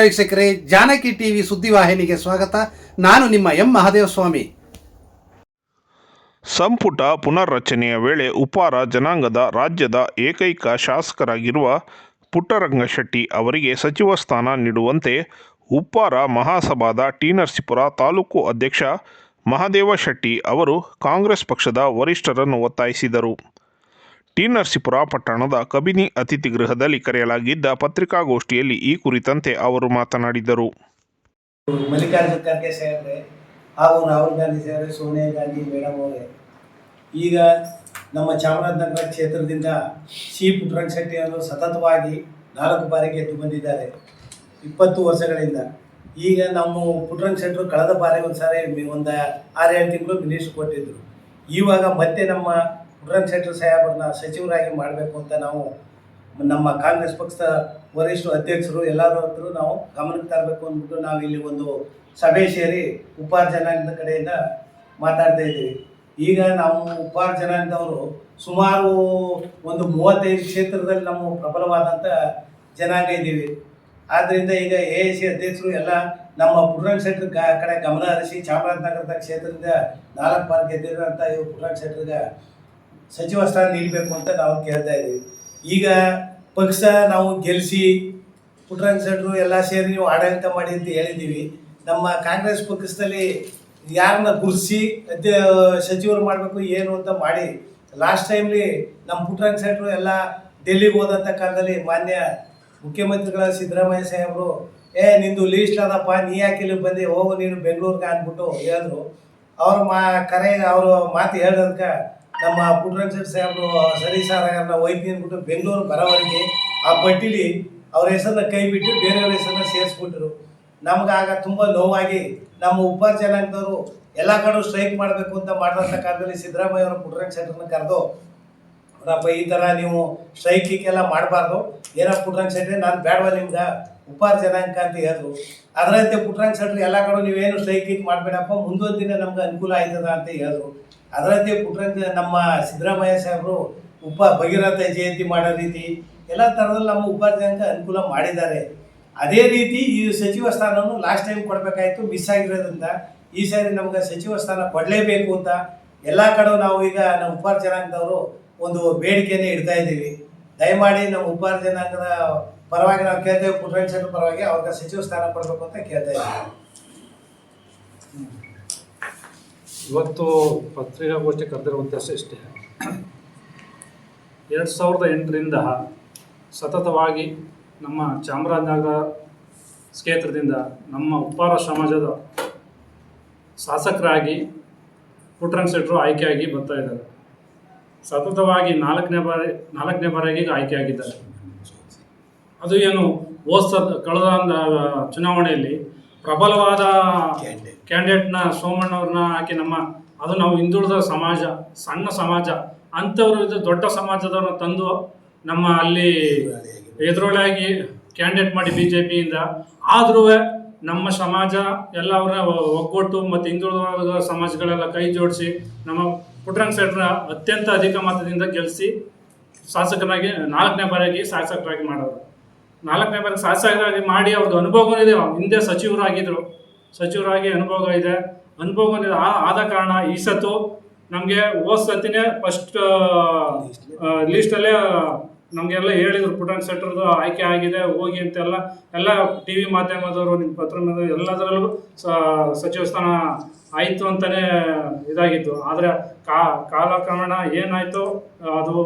ವೀಕ್ಷಕರೇ, ಜಾನಕಿ ಟಿವಿ ಸುದ್ದಿವಾಹಿನಿಗೆ ಸ್ವಾಗತ. ನಾನು ನಿಮ್ಮ ಎಂ. ಮಹಾದೇವಸ್ವಾಮಿ. ಸಂಪುಟ ಪುನರ್ರಚನೆಯ ವೇಳೆ ಉಪಾರ ಜನಾಂಗದ ರಾಜ್ಯದ ಏಕೈಕ ಶಾಸಕರಾಗಿರುವ ಪುಟ್ಟರಂಗಶೆಟ್ಟಿ ಅವರಿಗೆ ಸಚಿವ ಸ್ಥಾನ ನೀಡುವಂತೆ ಉಪ್ಪಾರ ಮಹಾಸಭಾದ ಟಿ ನರಸೀಪುರ ತಾಲೂಕು ಅಧ್ಯಕ್ಷ ಮಹಾದೇವ ಶೆಟ್ಟಿ ಅವರು ಕಾಂಗ್ರೆಸ್ ಪಕ್ಷದ ವರಿಷ್ಠರನ್ನು ಒತ್ತಾಯಿಸಿದರು. ಟಿ ನರಸೀಪುರ ಪಟ್ಟಣದ ಕಬಿನಿ ಅತಿಥಿ ಗೃಹದಲ್ಲಿ ಕರೆಯಲಾಗಿದ್ದ ಪತ್ರಿಕಾಗೋಷ್ಠಿಯಲ್ಲಿ ಈ ಕುರಿತಂತೆ ಅವರು ಮಾತನಾಡಿದರು. ಮಲ್ಲಿಕಾರ್ಜುನ ಖರ್ಗೆ ಸೇರಿದ್ರೆ ಹಾಗೂ ರಾಹುಲ್ ಗಾಂಧಿ ಸೇರಿದ್ರೆ ಸೋನಿಯಾ ಗಾಂಧಿ ಮೇಡಮ್ ಅವರೇ ಈಗ ನಮ್ಮ ಚಾಮರಾಜನಗರ ಕ್ಷೇತ್ರದಿಂದ ಸಿ ಪುಟ್ಟರಂಗ ಶೆಟ್ಟಿ ಅವರು ಸತತವಾಗಿ ನಾಲ್ಕು ಬಾರಿ ಗೆದ್ದು ಬಂದಿದ್ದಾರೆ. ಇಪ್ಪತ್ತು ವರ್ಷಗಳಿಂದ. ಈಗ ನಮ್ಮ ಪುಟ್ಟರಂಗ ಶೆಟ್ಟರು ಕಳೆದ ಬಾರಿ ಒಂದು ಸಾರಿ ಒಂದು ಆರೇಳು ತಿಂಗಳು ಮಿನಿಸ್ಟ್ರ್ ಕೊಟ್ಟಿದ್ದರು ಇವಾಗ ಮತ್ತೆ ನಮ್ಮ ಪುಟ್ಟರಂಗ ಶೆಟ್ಟರ್ ಸಾಹೇಬ್ರನ್ನ ಸಚಿವರಾಗಿ ಮಾಡಬೇಕು ಅಂತ ನಾವು ನಮ್ಮ ಕಾಂಗ್ರೆಸ್ ಪಕ್ಷದ ವರಿಷ್ಠ ಅಧ್ಯಕ್ಷರು ಎಲ್ಲರೂ ಹತ್ರ ನಾವು ಗಮನಕ್ಕೆ ತರಬೇಕು ಅಂದ್ಬಿಟ್ಟು ನಾವು ಇಲ್ಲಿ ಒಂದು ಸಭೆ ಸೇರಿ ಉಪಾರ ಜನಾಂಗದ ಕಡೆಯಿಂದ ಮಾತಾಡ್ತಾ ಇದ್ದೀವಿ. ಈಗ ನಾವು ಉಪಾರ ಜನಾಂಗದವರು ಸುಮಾರು ಒಂದು ಮೂವತ್ತೈದು ಕ್ಷೇತ್ರದಲ್ಲಿ ನಾವು ಪ್ರಬಲವಾದಂಥ ಜನಾಂಗ ಇದ್ದೀವಿ. ಆದ್ದರಿಂದ ಈಗ ಎ ಐ ಸಿ ಅಧ್ಯಕ್ಷರು ಎಲ್ಲ ನಮ್ಮ ಪುರಾಣ ಶೆಟ್ಟರ್ ಗ, ಕಡೆ ಗಮನ ಹರಿಸಿ ಚಾಮರಾಜನಗರದ ಕ್ಷೇತ್ರದಿಂದ ನಾಲ್ಕು ಬಾರಿ ಗೆದ್ದಿರೋಂಥ ಇವು ಪುರಾಣ ಶೆಟ್ಟರ್ಗೆ ಸಚಿವ ಸ್ಥಾನ ನೀಡಬೇಕು ಅಂತ ನಾವು ಕೇಳ್ತಾ ಇದ್ದೀವಿ. ಈಗ ಪಕ್ಷ ನಾವು ಗೆಲ್ಲಿಸಿ ಪುಟ್ಟರಂಗ ಶೆಟ್ಟರು ಎಲ್ಲ ಸೇರಿ ನೀವು ಆಡಳಿತ ಮಾಡಿ ಅಂತ ಹೇಳಿದ್ದೀವಿ. ನಮ್ಮ ಕಾಂಗ್ರೆಸ್ ಪಕ್ಷದಲ್ಲಿ ಯಾರನ್ನ ಗುರುಸಿ ಅಧ್ಯ ಸಚಿವರು ಮಾಡಬೇಕು, ಏನು ಅಂತ ಮಾಡಿ ಲಾಸ್ಟ್ ಟೈಮ್ಲಿ ನಮ್ಮ ಪುಟ್ಟರಂಗ ಶೆಟ್ಟರು ಎಲ್ಲ ಡೆಲ್ಲಿಗೆ ಹೋದಂಥ ಕಾಲದಲ್ಲಿ ಮಾನ್ಯ ಮುಖ್ಯಮಂತ್ರಿಗಳ ಸಿದ್ದರಾಮಯ್ಯ ಸಾಹೇಬರು, ಏ, ನಿಂದು ಲೀಸ್ಟ್ ಅದಪ್ಪ, ನೀ ಯಾಕೆ ಇಲ್ಲಿ ಬಂದು? ಹೋಗು ನೀನು ಬೆಂಗಳೂರಿಗೆ ಅಂದ್ಬಿಟ್ಟು ಹೇಳಿದ್ರು. ಅವ್ರ ಮಾ, ಕರೆ, ಅವರು ಮಾತು ಹೇಳೋದಕ್ಕೆ ನಮ್ಮ ಪುಟ್ಟರಂಜನ್ ಸಾಹೇಬರು, ಸರಿ ಸರ್ ನಾವು ಹೋಯ್ತೀನಿ ಅಂದ್ಬಿಟ್ಟು ಬೆಂಗಳೂರು ಬರೋವರೆಗೆ ಆ ಪಟ್ಟಿಲಿ ಅವ್ರ ಹೆಸರನ್ನ ಕೈ ಬಿಟ್ಟು ಬೇರೆಯವ್ರ ಹೆಸರನ್ನ ಸೇರಿಸ್ಬಿಟ್ರು. ನಮಗಾಗ ತುಂಬ ನೋವಾಗಿ ನಮ್ಮ ಉಪ ಜನಾಂಗದವರು ಎಲ್ಲ ಕಡೆ ಸ್ಟ್ರೈಕ್ ಮಾಡಬೇಕು ಅಂತ ಮಾಡಿದಂಥ ಕಾಲದಲ್ಲಿ ಸಿದ್ದರಾಮಯ್ಯ ಅವರು ಪುಟ್ಟರಂಗ ಶೆಟ್ಟರ್ನ ಕರೆದು ಅವರಪ್ಪ ಈ ಥರ ನೀವು ಸ್ಟ್ರೈಕಿಗೆಲ್ಲ ಮಾಡಬಾರ್ದು. ಏನೋ ಪುಟ್ಟರಂಗ ಶೆಟ್ಟಿ, ನಾನು ಬೇಡವ ನಿಮ್ಗೆ? ಉಪಾರ ಜನಾಂಗ ಅಂತ ಹೇಳಿದ್ರು. ಅದರಂತೆ ಪುಟ್ಟರಂಗ ಶೆಟ್ರು ಎಲ್ಲ ಕಡೆ ನೀವೇನು ಸ್ಟ್ರೈಕಿಗೆ ಮಾಡಬೇಡಪ್ಪ, ಮುಂದೊಂದು ದಿನ ನಮ್ಗೆ ಅನುಕೂಲ ಆಯ್ತದ? ಅಂತ ಹೇಳಿದ್ರು. ಅದರಂತೆ ಪುಟ್ಟರಂಗ ನಮ್ಮ ಸಿದ್ದರಾಮಯ್ಯ ಸಾಹೇಬರು ಉಪ ಭಗೀರಥ ಜಯಂತಿ ಮಾಡೋ ರೀತಿ ಎಲ್ಲ ಥರದಲ್ಲಿ ನಮ್ಮ ಉಪಾರ ಜನಾಂಗ ಅನುಕೂಲ ಮಾಡಿದ್ದಾರೆ. ಅದೇ ರೀತಿ ಈ ಸಚಿವ ಸ್ಥಾನವನ್ನು ಲಾಸ್ಟ್ ಟೈಮ್ ಕೊಡಬೇಕಾಯಿತು ಮಿಸ್ ಆಗಿರೋದ್ರಿಂದ ಈ ಸಾರಿ ನಮ್ಗೆ ಸಚಿವ ಸ್ಥಾನ ಕೊಡಲೇಬೇಕು ಅಂತ ಎಲ್ಲ ಕಡೆ ನಾವು ಈಗ ನಮ್ಮ ಉಪಾರ ಜನಾಂಗದವರು ಒಂದು ಬೇಡಿಕೆಯನ್ನು ಇಡ್ತಾ ಇದ್ದೀವಿ. ದಯಮಾಡಿ ನಮ್ಮ ಉಪಾರ ಜನಾಂಗದ ಪರವಾಗಿ ನಾವು ಕೇಳ್ತೇವೆ ಪುಟ್ಟರಂಗ ಪರವಾಗಿ ಅವ್ರಿಗೆ ಸಚಿವ ಸ್ಥಾನ ಕೊಡಬೇಕು ಅಂತ ಕೇಳ್ತಾ ಇದ್ದೀವಿ. ಇವತ್ತು ಪತ್ರಿಕಾಗೋಷ್ಠಿ ಕರೆದಿರೋ ಉದ್ದೇಶ ಇಷ್ಟೇ. ಎರಡು ಸಾವಿರದ ಎಂಟರಿಂದ ಸತತವಾಗಿ ನಮ್ಮ ಚಾಮರಾಜನಗರ ಕ್ಷೇತ್ರದಿಂದ ನಮ್ಮ ಉಪ್ಪಾರ ಸಮಾಜದ ಶಾಸಕರಾಗಿ ಪುಟ್ರಂಗ್ ಶೆಟ್ಟರು ಆಯ್ಕೆಯಾಗಿ ಬರ್ತಾ ಇದ್ದಾರೆ. ಸತತವಾಗಿ ನಾಲ್ಕನೇ ಬಾರಿ, ನಾಲ್ಕನೇ ಬಾರಿಗೆ ಆಯ್ಕೆಯಾಗಿದ್ದಾರೆ. ಅದು ಏನು ಹೋದ ಕಳೆದ ಚುನಾವಣೆಯಲ್ಲಿ ಪ್ರಬಲವಾದ ಕ್ಯಾಂಡಿಡೇಟ್ನ ಸೋಮಣ್ಣವ್ರನ್ನ ಹಾಕಿ ನಮ್ಮ, ಅದು ನಾವು ಹಿಂದುಳಿದ ಸಮಾಜ, ಸಣ್ಣ ಸಮಾಜ, ಅಂಥವ್ರು ಇದು ದೊಡ್ಡ ಸಮಾಜದವ್ರನ್ನ ತಂದು ನಮ್ಮ ಅಲ್ಲಿ ಎದುರೊಳಗಾಗಿ ಕ್ಯಾಂಡಿಡೇಟ್ ಮಾಡಿ ಬಿ ಜೆ ಪಿಯಿಂದ ಆದ್ರೂ ನಮ್ಮ ಸಮಾಜ ಎಲ್ಲ ಅವ್ರನ್ನ ಒಗ್ಗಟ್ಟು ಮತ್ತು ಹಿಂದುಳಿದ ಸಮಾಜಗಳೆಲ್ಲ ಕೈ ಜೋಡಿಸಿ ನಮ್ಮ ಪುಟ್ರಂಗ್ ಶೆಟ್ರ ಅತ್ಯಂತ ಅಧಿಕ ಮತದಿಂದ ಗೆಲ್ಲಿಸಿ ಶಾಸಕರಾಗಿ, ನಾಲ್ಕನೇ ಬಾರಿಯಾಗಿ ಶಾಸಕರಾಗಿ ಮಾಡೋದು ನಾಲ್ಕನೇ ಬಾರಿ ಶಾಸಕರಾಗಿ ಮಾಡಿ ಅವ್ರದ್ದು ಅನುಭವ ಇದೆ. ಹಿಂದೆ ಸಚಿವರಾಗಿದ್ದರು ಸಚಿವರಾಗಿ ಅನುಭವ ಇದೆ. ಅನುಭವ ಆದ ಕಾರಣ ಈ ಸತ್ತು ನಮಗೆ ಹೋದ ಸತಿನೇ ಫಸ್ಟ್ ಲೀಸ್ಟಲ್ಲೇ ನಮಗೆಲ್ಲ ಹೇಳಿದ್ರು. ಪುಟಾಣಿ ಸೆಟ್ರದ್ದು ಆಯ್ಕೆ ಆಗಿದೆ, ಹೋಗಿ ಅಂತೆಲ್ಲ. ಎಲ್ಲ ಟಿ ವಿ ಮಾಧ್ಯಮದವರು, ನಿಮ್ಮ ಪತ್ರ ಎಲ್ಲದರಲ್ಲೂ ಸಚಿವ ಸ್ಥಾನ ಆಯಿತು ಅಂತಲೇ ಇದಾಗಿತ್ತು. ಆದರೆ ಕಾ, ಕಾಲಕ್ರಮೇಣ ಏನಾಯಿತು ಅದು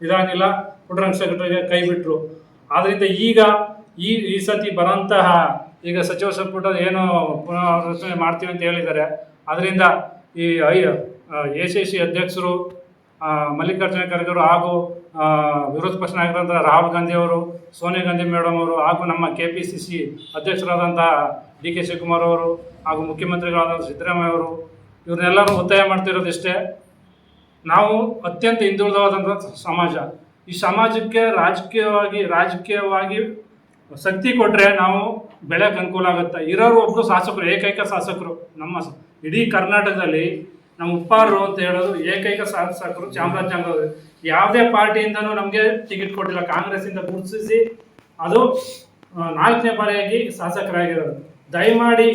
ಇದಾಗಿಲ್ಲ ಪುಟ್ಟರಂಗ ಸೆಕ್ರೆಟರಿಗೆ ಕೈ ಬಿಟ್ಟರು ಆದ್ದರಿಂದ ಈಗ ಈ ಈ ಸತಿ ಬರೋಂತಹ ಈಗ ಸಚಿವ ಸಂಪುಟ ಏನು ಪುನರ್ರಚನೆ ಮಾಡ್ತೀವಿ ಅಂತ ಹೇಳಿದ್ದಾರೆ. ಅದರಿಂದ ಈ ಐ ಎ ಸಿ ಸಿ ಅಧ್ಯಕ್ಷರು ಮಲ್ಲಿಕಾರ್ಜುನ ಖರ್ಗೆ ಅವರು ಹಾಗೂ ವಿರೋಧ ಪಕ್ಷ ನಾಯಕರಾದ ರಾಹುಲ್ ಗಾಂಧಿ ಅವರು, ಸೋನಿಯಾ ಗಾಂಧಿ ಮೇಡಮ್ ಅವರು ಹಾಗೂ ನಮ್ಮ ಕೆ ಪಿ ಸಿ ಸಿ ಅಧ್ಯಕ್ಷರಾದಂಥ ಡಿ ಕೆ ಶಿವಕುಮಾರ್ ಅವರು ಹಾಗೂ ಮುಖ್ಯಮಂತ್ರಿಗಳಾದ ಸಿದ್ದರಾಮಯ್ಯ ಅವರು, ಇವ್ರನ್ನೆಲ್ಲರೂ ಒತ್ತಾಯ ಮಾಡ್ತಿರೋದಿಷ್ಟೇ. ನಾವು ಅತ್ಯಂತ ಹಿಂದುಳಿದವಾದಂಥ ಸಮಾಜ. ಈ ಸಮಾಜಕ್ಕೆ ರಾಜಕೀಯವಾಗಿ ರಾಜಕೀಯವಾಗಿ ಶಕ್ತಿ ಕೊಟ್ಟರೆ ನಾವು ಬೆಳೆಗೆ ಅನುಕೂಲ ಆಗುತ್ತೆ. ಇರೋರು ಒಬ್ಬರು ಶಾಸಕರು, ಏಕೈಕ ಶಾಸಕರು, ನಮ್ಮ ಇಡೀ ಕರ್ನಾಟಕದಲ್ಲಿ ನಮ್ಮ ಉಪ್ಪಾರರು ಅಂತ ಹೇಳೋದು ಏಕೈಕ ಶಾಸಕರು ಚಾಮರಾಜನಗರ ಯಾವುದೇ ಪಾರ್ಟಿಯಿಂದನೂ ನಮಗೆ ಟಿಕೆಟ್ ಕೊಟ್ಟಿಲ್ಲ. ಕಾಂಗ್ರೆಸ್ಸಿಂದ ಗುರುತಿಸಿ ಅದು ನಾಲ್ಕನೇ ಬಾರಿಯಾಗಿ ಶಾಸಕರಾಗಿರೋದು. ದಯಮಾಡಿ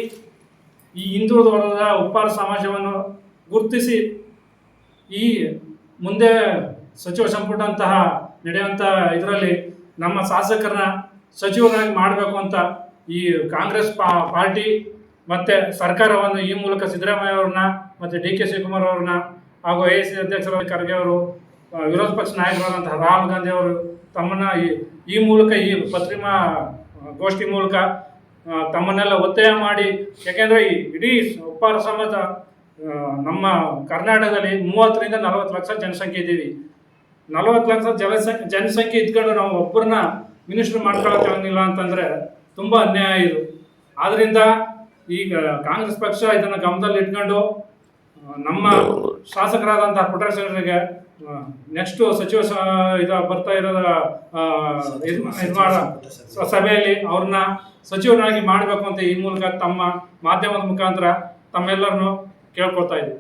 ಈ ಹಿಂದುಳಿದ ವರ್ಗದ ಉಪ್ಪಾರ ಸಮಾಜವನ್ನು ಗುರುತಿಸಿ ಈ ಮುಂದೆ ಸಚಿವ ಸಂಪುಟಂತಹ ನಡೆಯುವಂಥ ಇದರಲ್ಲಿ ನಮ್ಮ ಶಾಸಕರನ್ನ ಸಚಿವರಾಗಿ ಮಾಡಬೇಕು ಅಂತ ಈ ಕಾಂಗ್ರೆಸ್ ಪಾ, ಪಾರ್ಟಿ ಮತ್ತು ಸರ್ಕಾರವನ್ನು ಈ ಮೂಲಕ ಸಿದ್ದರಾಮಯ್ಯ ಅವ್ರನ್ನ ಮತ್ತು ಡಿ ಕೆ ಶಿವಕುಮಾರ್ ಅವ್ರನ್ನ ಹಾಗೂ ಎ ಸಿ ಅಧ್ಯಕ್ಷರಾದ ಖರ್ಗೆ ಅವರು ವಿರೋಧ ಪಕ್ಷ ನಾಯಕರಾದಂತಹ ರಾಹುಲ್ ಗಾಂಧಿ ಅವರು ತಮ್ಮನ್ನ ಈ ಮೂಲಕ ಈ ಪತ್ರಿಮಾ ಗೋಷ್ಠಿ ಮೂಲಕ ತಮ್ಮನ್ನೆಲ್ಲ ಒತ್ತಾಯ ಮಾಡಿ, ಯಾಕೆಂದರೆ ಈ ಇಡೀ ಉಪ್ಪಾರ ಸಮಾಜ ನಮ್ಮ ಕರ್ನಾಟಕದಲ್ಲಿ ಮೂವತ್ತರಿಂದ ನಲವತ್ತು ಲಕ್ಷ ಜನಸಂಖ್ಯೆ ಇದ್ದೀವಿ. ನಲವತ್ತು ಲಕ್ಷ ಜನಸಂಖ್ಯೆ ಜನಸಂಖ್ಯೆ ಇದ್ಕೊಂಡು ನಾವು ಒಬ್ಬರನ್ನ ಮಿನಿಸ್ಟರ್ ಮಾಡ್ಕೊಳಕ್ಕಾಗಿಲ್ಲ ಅಂತಂದರೆ ತುಂಬ ಅನ್ಯಾಯ ಇದು. ಆದ್ದರಿಂದ ಈಗ ಕಾಂಗ್ರೆಸ್ ಪಕ್ಷ ಇದನ್ನು ಗಮನದಲ್ಲಿ ಇಟ್ಕೊಂಡು ನಮ್ಮ ಶಾಸಕರಾದಂಥ ಪುಟ್ಟರಾಜರಿಗೆ ನೆಕ್ಸ್ಟು ಸಚಿವ ಇದು ಬರ್ತಾ ಇರೋದ ನಿರ್ಮಾಣ ಸಭೆಯಲ್ಲಿ ಅವ್ರನ್ನ ಸಚಿವರಾಗಿ ಮಾಡಬೇಕು ಅಂತ ಈ ಮೂಲಕ ತಮ್ಮ ಮಾಧ್ಯಮದ ಮುಖಾಂತರ ತಮ್ಮೆಲ್ಲರನ್ನು ಕೇಳ್ಕೊಳ್ತಾ ಇದ್ದೀವಿ